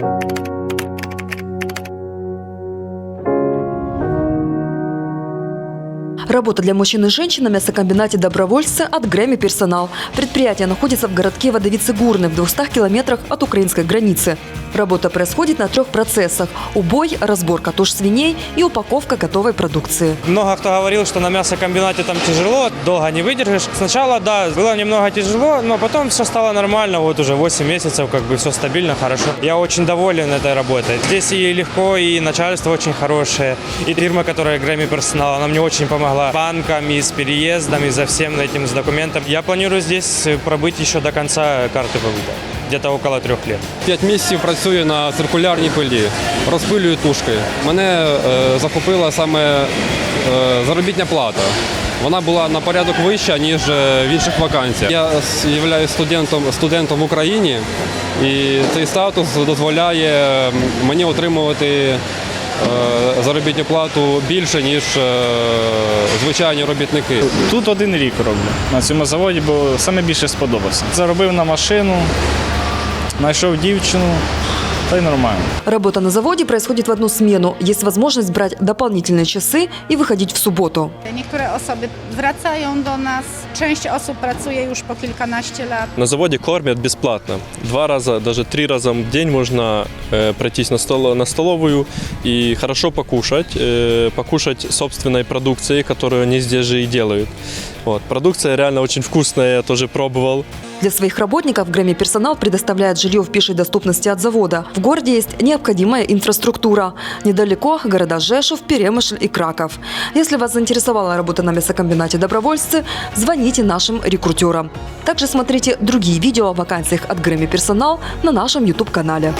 Thank you. Работа для мужчин и женщин на мясокомбинате «Добровольцы» от Грэмми «Персонал». Предприятие находится в городке Водовицы-Гурны в 200 километрах от украинской границы. Работа происходит на трех процессах – убой, разборка туш свиней и упаковка готовой продукции. Много кто говорил, что на мясокомбинате там тяжело, долго не выдержишь. Сначала, да, было немного тяжело, но потом все стало нормально. Вот уже 8 месяцев, как бы все стабильно, хорошо. Я очень доволен этой работой. Здесь и легко, и начальство очень хорошее. И фирма, которая Грэмми персонал, она мне очень помогла. Банками, с переездом, и за всем этим, с документом. Я планирую здесь пробыть еще до конца карты ПВД. Где-то около трех лет. П'ять місяців працюю на циркулярній пилі, розпилюю тушки. Мене е, захопила саме е, заробітня плата. Вона була на порядок вища, ніж е, в інших вакансіях. Я є студентом, студентом в Україні, і цей статус дозволяє мені отримувати е, заробітну плату більше, ніж е, звичайні робітники. Тут один рік роблю на цьому заводі, бо саме більше сподобався. Заробив на машину, знайшов дівчину, та й нормально. Работа на заводе происходит в одну смену. Есть возможность брать дополнительные часы и выходить в субботу. Niektóre osoby wracają do nas, część osób pracuje już po kilkanaście lat. На заводе кормят бесплатно. Два раза, даже три раза в день можно э, пройтись на, стол, на столовую и хорошо покушать. э, покушать собственной продукцией, которую они здесь же и делают. Вот. Продукция реально очень вкусная, я тоже пробовал. Для своих работников Грэмми «Персонал» предоставляет жилье в пешей доступности от завода. В городе есть необходимая инфраструктура. Недалеко – города Жешев, Перемышль и Краков. Если вас заинтересовала работа на мясокомбинате «Добровольцы», звоните нашим рекрутерам. Также смотрите другие видео о вакансиях от Грэмми «Персонал» на нашем YouTube-канале.